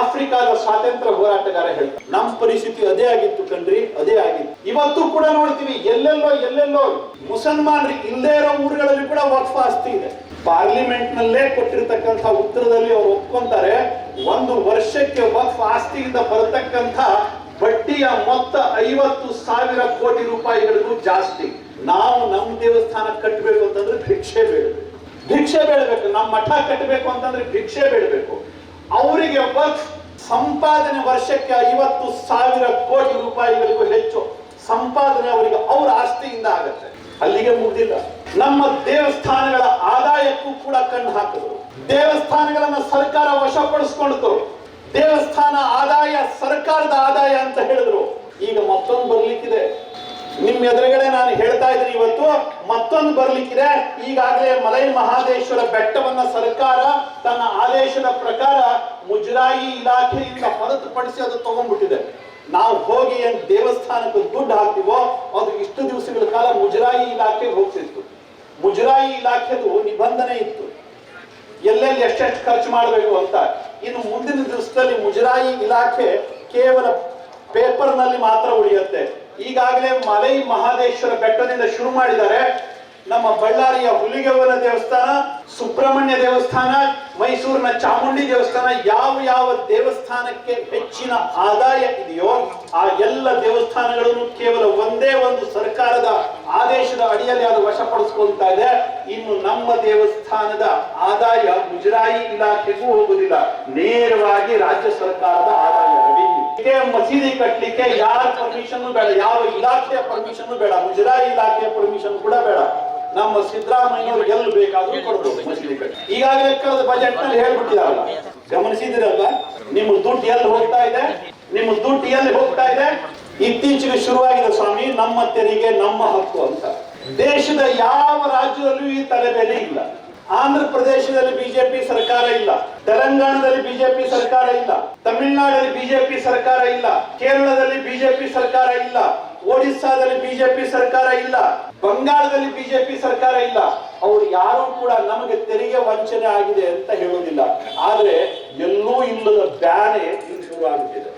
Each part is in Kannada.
ಆಫ್ರಿಕಾದ ಸ್ವಾತಂತ್ರ್ಯ ಹೋರಾಟಗಾರ ಹೇಳ್ತಾರೆ ನಮ್ಮ ಪರಿಸ್ಥಿತಿ ಅದೇ ಆಗಿತ್ತು ಕಣ್ರಿ, ಅದೇ ಆಗಿತ್ತು. ಇವತ್ತು ಕೂಡ ನೋಡ್ತೀವಿ, ಎಲ್ಲೆಲ್ಲೋ ಎಲ್ಲೆಲ್ಲೋ ಮುಸಲ್ಮಾನರಿಗೆ ಇಲ್ಲದೇ ಇರೋ ಊರುಗಳಲ್ಲಿ ಕೂಡ ವಕ್ಫ ಆಸ್ತಿ ಇದೆ. ಪಾರ್ಲಿಮೆಂಟ್ ನಲ್ಲೇ ಕೊಟ್ಟಿರ್ತಕ್ಕಂಥ ಉತ್ತರದಲ್ಲಿ ಅವರು ಒಪ್ಕೊಂತಾರೆ, ಒಂದು ವರ್ಷಕ್ಕೆ ವಕ್ಫ್ ಆಸ್ತಿಯಿಂದ ಬರತಕ್ಕಂಥ ಬಡ್ಡಿಯ ಮೊತ್ತ ಐವತ್ತು ಸಾವಿರ ಕೋಟಿ ರೂಪಾಯಿಗಳಿಗೂ ಜಾಸ್ತಿ. ನಾವು ನಮ್ಮ ದೇವಸ್ಥಾನ ಕಟ್ಟಬೇಕು ಅಂತಂದ್ರೆ ಭಿಕ್ಷೆ ಬೇಡಬೇಕು. ಭಿಕ್ಷೆ ಬೇಡಬೇಕು ನಮ್ಮ ಮಠ ಕಟ್ಟಬೇಕು ಅಂತಂದ್ರೆ ಭಿಕ್ಷೆ ಬೇಡಬೇಕು. ಅವರಿಗೆ ವರ್ಕ್ ಸಂಪಾದನೆ ವರ್ಷಕ್ಕೆ ಐವತ್ತು ಸಾವಿರ ಕೋಟಿ ರೂಪಾಯಿಗಳಿಗೂ ಹೆಚ್ಚು ಸಂಪಾದನೆ ಅವರಿಗೆ ಅವರ ಆಸ್ತಿಯಿಂದ ಆಗತ್ತೆ. ಅಲ್ಲಿಗೆ ಮುಗಿದಿಲ್ಲ. ನಮ್ಮ ದೇವಸ್ಥಾನಗಳ ಆದಾಯಕ್ಕೂ ಕೂಡ ಕಣ್ಣು ಹಾಕಿದ್ರು ದೇವಸ್ಥಾನಗಳನ್ನ ಸರ್ಕಾರ ವಶಪಡಿಸ್ಕೊಂಡಿತು. ದೇವಸ್ಥಾನ ಆದಾಯ ಸರ್ಕಾರದ ಆದಾಯ ಅಂತ ಹೇಳಿದ್ರು. ಈಗ ಮತ್ತೊಂದು ಬರ್ಲಿಕ್ಕಿದೆ. ನಿಮ್ ಎದುರುಗಡೆ ನಾನು ಹೇಳ್ತಾ ಇದ್ದೀನಿ ಇವತ್ತು, ಮತ್ತೊಂದು ಬರ್ಲಿಕ್ಕಿದೆ. ಈಗಾಗಲೇ ಮಲೈ ಮಹಾದೇಶ್ವರ ಬೆಟ್ಟವನ್ನ ಸರ್ಕಾರ ತನ್ನ ಆದೇಶದ ಪ್ರಕಾರ ಮುಜರಾಯಿ ಇಲಾಖೆಯಿಂದ ಹೊರತುಪಡಿಸಿ ಅದು ತಗೊಂಡ್ಬಿಟ್ಟಿದೆ. ನಾವು ಹೋಗಿ ಏನ್ ದೇವಸ್ಥಾನಕ್ಕೆ ದುಡ್ಡು ಹಾಕ್ತಿವೋ, ಅದು ಇಷ್ಟು ದಿವಸಗಳ ಕಾಲ ಮುಜರಾಯಿ ಇಲಾಖೆಗೆ ಹೋಗ್ತಿತ್ತು. ಮುಜರಾಯಿ ಇಲಾಖೆದು ನಿಬಂಧನೆ ಇತ್ತು. ಎಲ್ಲೆಲ್ಲಿ ಎಷ್ಟೆಷ್ಟು ಖರ್ಚು ಮಾಡಬೇಕು ಅಂತ. ಇನ್ನು ಮುಂದಿನ ದಿವಸದಲ್ಲಿ ಮುಜರಾಯಿ ಇಲಾಖೆ ಕೇವಲ ಪೇಪರ್ನಲ್ಲಿ ಮಾತ್ರ ಉಳಿಯುತ್ತೆ. ಈಗಾಗಲೇ ಮಲೈ ಮಹಾದೇಶ್ವರ ಬೆಟ್ಟದಿಂದ ಶುರು ಮಾಡಿದ್ದಾರೆ. ನಮ್ಮ ಬಳ್ಳಾರಿಯ ಹುಲಿಗೆವ್ವನ ದೇವಸ್ಥಾನ, ಸುಬ್ರಹ್ಮಣ್ಯ ದೇವಸ್ಥಾನ, ಮೈಸೂರಿನ ಚಾಮುಂಡಿ ದೇವಸ್ಥಾನ ಯಾವ ಯಾವ ದೇವಸ್ಥಾನಕ್ಕೆ ಹೆಚ್ಚಿನ ಆದಾಯ ಇದೆಯೋ ಆ ಎಲ್ಲ ದೇವಸ್ಥಾನಗಳನ್ನು ಕೇವಲ ಒಂದೇ ಒಂದು ಸರ್ಕಾರದ ಆದೇಶದ ಅಡಿಯಲ್ಲಿ ಅದು ವಶಪಡಿಸ್ಕೊಳ್ತಾ ಇದೆ. ಇನ್ನು ನಮ್ಮ ದೇವಸ್ಥಾನದ ಆದಾಯ ಮುಜರಾಯಿ ಇಲಾಖೆಗೂ ಹೋಗುವುದಿಲ್ಲ. ನೇರವಾಗಿ ರಾಜ್ಯ ಸರ್ಕಾರದ ಆದಾಯ. ಮಸೀದಿ ಕಟ್ಟಲಿಕ್ಕೆ ಯಾರ ಪರ್ಮಿಷನ್ ಬೇಡ, ಯಾವ ಇಲಾಖೆಯ ಪರ್ಮಿಷನ್ ಬೇಡ, ಮುಜರಾಯಿ ಇಲಾಖೆಯ ಪರ್ಮಿಷನ್ ಕೂಡ ಬೇಡ. ನಮ್ಮ ಸಿದ್ದರಾಮಯ್ಯವರು ಎಲ್ಲಿ ಬೇಕಾದ್ರೂ ಕೊಡ್ಬೋದು ಮಸೀದಿ ಕಟ್ಟಿ ಈಗಾಗಲೇ ಕಳೆದ ಬಜೆಟ್ನಲ್ಲಿ ಹೇಳ್ಬಿಟ್ಟಿದಾರಲ್ಲ ಗಮನಿಸಿದಿರಲ್ಲ ನಿಮ್ಮ ದುಡ್ಡು ಎಲ್ಲಿ ಹೋಗ್ತಾ ಇದೆ? ನಿಮ್ಮ ದುಡ್ಡು ಎಲ್ಲಿ ಹೋಗ್ತಾ ಇದೆ? ಇತ್ತೀಚೆಗೆ ಶುರುವಾಗಿದೆ ಸ್ವಾಮಿ, ನಮ್ಮ ತೆರಿಗೆ, ನಮ್ಮ ಹಕ್ಕು ಅಂತ. ದೇಶದ ಯಾವ ರಾಜ್ಯದಲ್ಲೂ ಈ ತಲೆಬೇಲೆ ಇಲ್ಲ. ಆಂಧ್ರ ಪ್ರದೇಶದಲ್ಲಿ ಬಿಜೆಪಿ ಸರ್ಕಾರ ಇಲ್ಲ. ತೆಲಂಗಾಣದಲ್ಲಿ ಬಿಜೆಪಿ ಸರ್ಕಾರ ಇಲ್ಲ. ತಮಿಳುನಾಡಲ್ಲಿ ಬಿಜೆಪಿ ಸರ್ಕಾರ ಇಲ್ಲ. ಕೇರಳದಲ್ಲಿ ಬಿಜೆಪಿ ಸರ್ಕಾರ ಇಲ್ಲ. ಒಡಿಸ್ಸಾದಲ್ಲಿ ಬಿಜೆಪಿ ಸರ್ಕಾರ ಇಲ್ಲ. ಬಂಗಾಳದಲ್ಲಿ ಬಿಜೆಪಿ ಸರ್ಕಾರ ಇಲ್ಲ. ಅವರು ಯಾರು ಕೂಡ ನಮಗೆ ತೆರಿಗೆ ವಂಚನೆ ಆಗಿದೆ ಅಂತ ಹೇಳೋದಿಲ್ಲ ಆದ್ರೆ ಎಲ್ಲೂ ಇಲ್ಲದ ಬ್ಯಾನೆ ಶುರುವಾಗುತ್ತಿದೆ.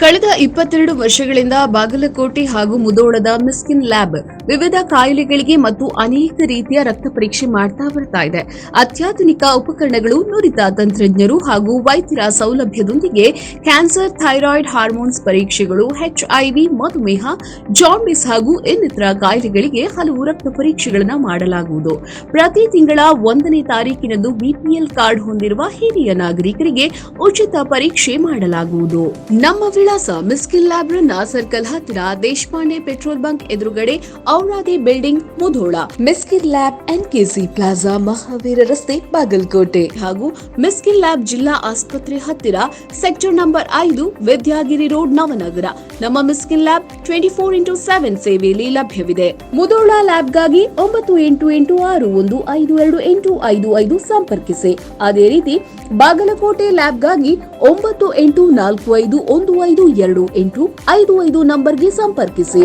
ಕಳೆದ ಇಪ್ಪತ್ತೆರಡು ವರ್ಷಗಳಿಂದ ಬಾಗಲಕೋಟೆ ಹಾಗೂ ಮುದೋಳದ ಮಿಸ್ಕಿನ್ ಲ್ಯಾಬ್ ವಿವಿಧ ಕಾಯಿಲೆಗಳಿಗೆ ಮತ್ತು ಅನೇಕ ರೀತಿಯ ರಕ್ತ ಪರೀಕ್ಷೆ ಮಾಡ್ತಾ ಬರ್ತಾ ಇದೆ. ಅತ್ಯಾಧುನಿಕ ಉಪಕರಣಗಳು, ನುರಿತ ತಂತ್ರಜ್ಞರು ಹಾಗೂ ವೈದ್ಯರ ಸೌಲಭ್ಯದೊಂದಿಗೆ ಕ್ಯಾನ್ಸರ್, ಥೈರಾಯ್ಡ್ ಹಾರ್ಮೋನ್ಸ್ ಪರೀಕ್ಷೆಗಳು ಎಚ್ಐವಿ ಮಧುಮೇಹ ಜಾಂಡಿಸ್ ಹಾಗೂ ಇನ್ನಿತರ ಕಾಯಿಲೆಗಳಿಗೆ ಹಲವು ರಕ್ತ ಪರೀಕ್ಷೆಗಳನ್ನು ಮಾಡಲಾಗುವುದು. ಪ್ರತಿ ತಿಂಗಳ ಒಂದನೇ ತಾರೀಕಿನಂದು ಬಿಪಿಎಲ್ ಕಾರ್ಡ್ ಹೊಂದಿರುವ ಹಿರಿಯ ನಾಗರಿಕರಿಗೆ ಉಚಿತ ಪರೀಕ್ಷೆ ಮಾಡಲಾಗುವುದು. ನಮ್ಮ ವಿಳಾಸ ಮಿಸ್ಕಿಲ್ ಲ್ಯಾಬ್ರನ್ನ ಸರ್ಕಲ್ ಹತ್ತಿರ ದೇಶಪಾಂಡೆ ಪೆಟ್ರೋಲ್ ಬಂಕ್ ಎದುರುಗಡೆ Auradi building Mudhol, Miskin lab NKC plaza, Mahaveer ರಸ್ತೆ, ಬಾಗಲಕೋಟೆ ಹಾಗೂ ಮಿಸ್ಕಿನ್ ಲ್ಯಾಬ್ ಜಿಲ್ಲಾ ಆಸ್ಪತ್ರೆ ಹತ್ತಿರ ಸೆಕ್ಟರ್ ನಂಬರ್ ಐದು ವಿದ್ಯಾಗಿರಿ ರೋಡ್, ನವನಗರ. ನಮ್ಮ Miskin lab twenty four into seven ಸೇವೆಯಲ್ಲಿ ಲಭ್ಯವಿದೆ. ಮುಧೋಳ ಲ್ಯಾಬ್ಗಾಗಿ ಒಂಬತ್ತು ಎಂಟು ಎಂಟು ಆರು ಒಂದು ಐದು ಎರಡು ಎಂಟು ಐದು ಐದು ಸಂಪರ್ಕಿಸಿ. ಅದೇ ರೀತಿ ಬಾಗಲಕೋಟೆ ಲ್ಯಾಬ್ಗಾಗಿ ಒಂಬತ್ತು ಎಂಟು ನಾಲ್ಕು ಐದು ಒಂದು ಐದು ಎರಡು ಎಂಟು ಐದು ಐದು ನಂಬರ್ಗೆ ಸಂಪರ್ಕಿಸಿ.